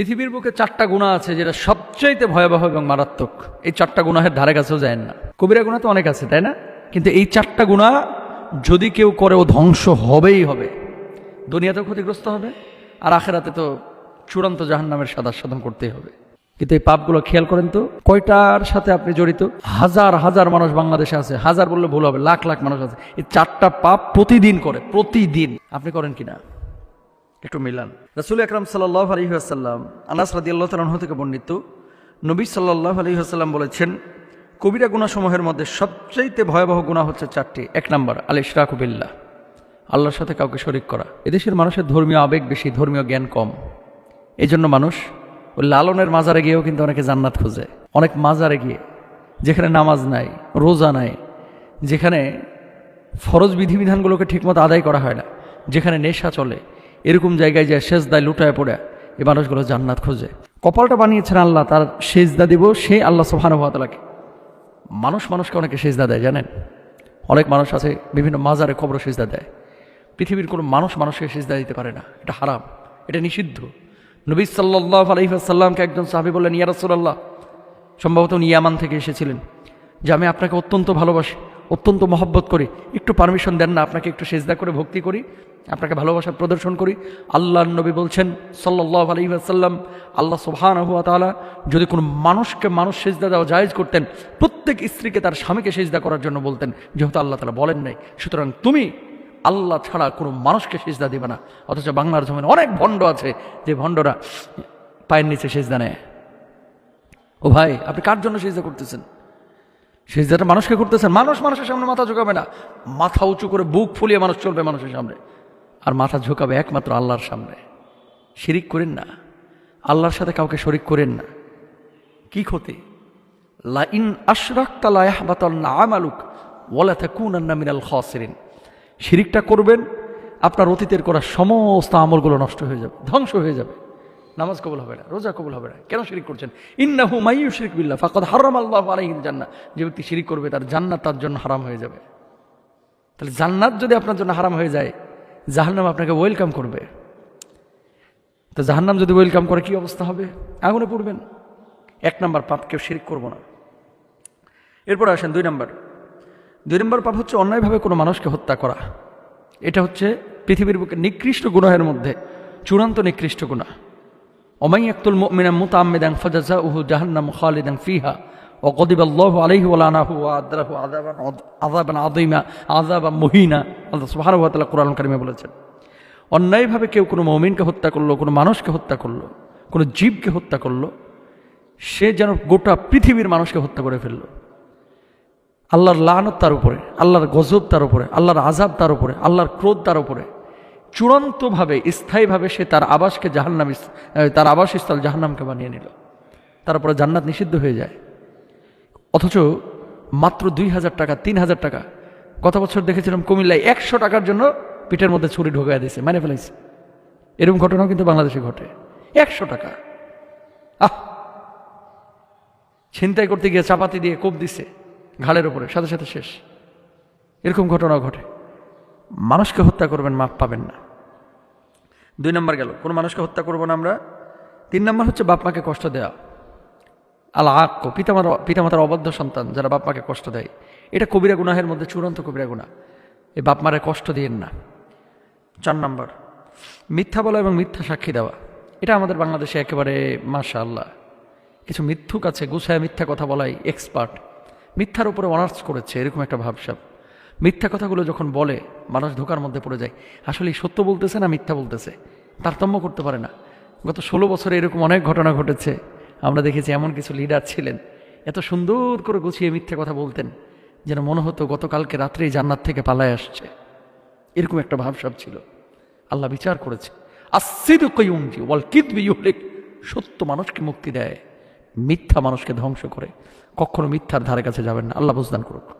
পৃথিবীর বুকে চারটা গুণা আছে যেটা সবচাইতে ভয়াবহ এবং মারাত্মক। এই চারটা গুণাহের ধারে কাছেও যায় না। কবিরা গুণা তো অনেক আছে, তাই না? কিন্তু এই চারটা গুণা যদি কেউ করে, ও ধ্বংস হবেই হবে। দুনিয়াতেও ক্ষতিগ্রস্ত হবে, আর আখেরাতে তো চূড়ান্ত জাহান্নামের সাদা সাধন করতেই হবে। কিন্তু এই পাপগুলো খেয়াল করেন তো, কয়টার সাথে আপনি জড়িত? হাজার হাজার মানুষ বাংলাদেশে আছে। হাজার বললে ভুল হবে, লাখ লাখ মানুষ আছে। এই চারটা পাপ প্রতিদিন করে, প্রতিদিন। আপনি করেন কিনা? একটু মিলান। রাসুল আকরাম সাল্লাহ আলহিহাসাল্লাম আনাস রাদি আল্লাহ তালহ থেকে বর্ণিত, নবী সাল্লাহ আলহিহাসাল্লাম বলেছেন, কবিরা গুণাসমূহের মধ্যে সবচাইতে ভয়াবহ গুণা হচ্ছে চারটি। এক নম্বর আল ইশরাকুবিল্লাহ আল্লাহর সাথে কাউকে শরিক করা। এদেশের মানুষের ধর্মীয় আবেগ বেশি, ধর্মীয় জ্ঞান কম। এই জন্য মানুষ ওই লালনের মাজারে গিয়েও কিন্তু অনেকে জান্নাত খুঁজে। অনেক মাজারে গিয়ে, যেখানে নামাজ নাই, রোজা নাই, যেখানে ফরজ বিধিবিধানগুলোকে ঠিকমতো আদায় করা হয় না, যেখানে নেশা চলে এরকম জায়গায় যায় সেজদায় লুটায় পড়ে এই মানুষগুলো জান্নাত খোঁজে। কপালটা বানিয়েছেন আল্লাহ, তার সেজদা দিব সে আল্লাহ সোহানুভাতালাকে মানুষ মানুষকে অনেকে সেজদা দেয়, জানেন? অনেক মানুষ আছে, বিভিন্ন মাজারে কবর সেজদা দেয়। পৃথিবীর কোনো মানুষ মানুষকে সেজদা দিতে পারে না, এটা হারাম, এটা নিষিদ্ধ। নবী সাল্লাহ আলহিহাসাল্লামকে একজন সাহাবি বললেন, ইয়া রাসূলুল্লাহ সম্ভবত উনি ইয়ামান থেকে এসেছিলেন, যে আমি আপনাকে অত্যন্ত ভালোবাসি। অত্যন্ত মহব্বত করি। একটু পারমিশন দেন না, আপনাকে একটু সেজদা করে, ভক্তি করি, আপনাকে ভালোবাসা প্রদর্শন করি। আল্লাহ নবী বলছেন সাল্লাহ আলহিহাসাল্লাম আল্লাহ সুবহান হুয়া তাআলা যদি কোনো মানুষকে মানুষ সেজদা দেওয়া জায়েজ করতেন, প্রত্যেক স্ত্রীকে তার স্বামীকে সেজদা করার জন্য বলতেন, যেহেতু আল্লাহ তালা বলেন নাই। সুতরাং তুমি আল্লাহ ছাড়া কোনো মানুষকে সেজদা দিবে না। অথচ বাংলার জমিনে অনেক ভণ্ড আছে, যে ভণ্ডরা পায়ের নিচে সেজদা নেয়। ও ভাই, আপনি কার জন্য সেজদা করতেছেন? সেজদাটা মানুষকে করতেছেন মানুষ মানুষের সামনে মাথা ঝুঁকাবে না। মাথা উঁচু করে বুক ফুলিয়ে মানুষ চলবে মানুষের সামনে। আর মাথা ঝুঁকাবে একমাত্র আল্লাহর সামনে। শিরিক করেন না। আল্লাহর সাথে কাউকে শরিক করেন না। কি ক্ষতি? লা ইন আশরাক্তা লা ইয়াহবাতান্না আমালুক, ওয়ালা তাকুনান্না মিনাল খাসিরিন। শিরিকটা করবেন, আপনার অতীতের করা সমস্ত আমলগুলো নষ্ট হয়ে যাবে, ধ্বংস হয়ে যাবে। নামাজ কবুল হবে না, রোজা কবুল হবে না। কেন শিরিক করছেন? ইন্নাহু মাইয়ু শিরিক বিল্লাহ, ফাকাদ হারাম আল্লাহ আলাইহিল জান্না যে ব্যক্তি শিরিক করবে, তার জান্নাত তার জন্য হারাম হয়ে যাবে। তাহলে জান্নাত যদি আপনার জন্য হারাম হয়ে যায়, জাহান্নাম আপনাকে ওয়েলকাম করবে। তো জাহান্নাম যদি ওয়েলকাম করে, কি অবস্থা হবে? আগুনে পড়বেন। এক নম্বর পাপ, কেউ শিরিক করব না। এরপর আসেন দুই নম্বর। দুই নম্বর পাপ হচ্ছে অন্যায়ভাবে কোনো মানুষকে হত্যা করা। এটা হচ্ছে পৃথিবীর বুকে নিকৃষ্ট গুনাহের মধ্যে চূড়ান্ত নিকৃষ্ট গুণা মিনা মুতাম্মিদাং ফাজাজা উহু জাহান্নাম খালিদাং ফিহা ও কদিব আল্লাহ আলাইহি ওয়ালানাহু ওয়া আদরাহু আযাবান আযাবান আযীমা আযাবান মুহিনা আল্লাহ সুবহানাহু ওয়া তাআলা কোরআন কারিমে বলেছেন, অন্যায়ভাবে কেউ কোনো মমিনকে হত্যা করল, কোনো মানুষকে হত্যা করল, কোনো জীবকে হত্যা করল, সে যেন গোটা পৃথিবীর মানুষকে হত্যা করে ফেলল। আল্লাহর লানত তার উপরে, আল্লাহর গজব তার উপরে, আল্লাহর আজাব তার উপরে, আল্লাহর ক্রোধ তার উপরে। চূড়ান্তভাবে, স্থায়ীভাবে সে তার আবাসকে জাহান্নাম তার আবাসস্থল জাহান্নামকে বানিয়ে নিল। তারপরে জান্নাত নিষিদ্ধ হয়ে যায়। অথচ মাত্র দুই হাজার টাকা, তিন হাজার টাকা। গত বছর দেখেছিলাম কুমিল্লায় একশো টাকার জন্য পিঠের মধ্যে ছুরি ঢোকায় দিয়েছে মানে ফেলাইছে। এরকম ঘটনাও কিন্তু বাংলাদেশে ঘটে। একশো টাকা। আহ! ছিনতাই করতে গিয়ে চাপাতি দিয়ে কোপ দিছে ঘাড়ের ওপরে সাথে সাথে শেষ। এরকম ঘটনাও ঘটে। মানুষকে হত্যা করবেন, মাপ পাবেন না। দুই নম্বর গেল, কোনো মানুষকে হত্যা করব না আমরা। তিন নম্বর হচ্ছে বাপ মাকে কষ্ট দেওয়া আল্লাহ আক্য পিতামার পিতামাতার অবাধ্য সন্তান, যারা বাপ মাকে কষ্ট দেয়। এটা কবিরা গুনাহের মধ্যে চূড়ান্ত কবিরা গুণা এই বাপ মারে কষ্ট দিয়েন না। চার নম্বর, মিথ্যা বলা এবং মিথ্যা সাক্ষী দেওয়া। এটা আমাদের বাংলাদেশে একেবারে মাশা আল্লাহ কিছু মিথ্যুক আছে, গুছায় মিথ্যা কথা বলাই এক্সপার্ট। মিথ্যার উপরে অনার্স করেছে, এরকম একটা ভাবসাব। মিথ্যা কথাগুলো যখন বলে, মানুষ ধোকার মধ্যে পড়ে যায়। আসলে সত্য বলতেছে না মিথ্যা বলতেছে? তারতম্য করতে পারে না। গত ষোলো বছরে এরকম অনেক ঘটনা ঘটেছে। আমরা দেখেছি এমন কিছু লিডার ছিলেন। এত সুন্দর করে গুছিয়ে মিথ্যা কথা বলতেন, যেন মনে হতো গতকালকে রাত্রেই জান্নাত থেকে পালায় আসছে। এরকম একটা ভাবসাব ছিল। আল্লাহ বিচার করেছে। সত্য মানুষকে মুক্তি দেয়, মিথ্যা মানুষকে ধ্বংস করে। কখনো মিথ্যার ধারে কাছে যাবেন না। আল্লাহ বুঝদান করুক।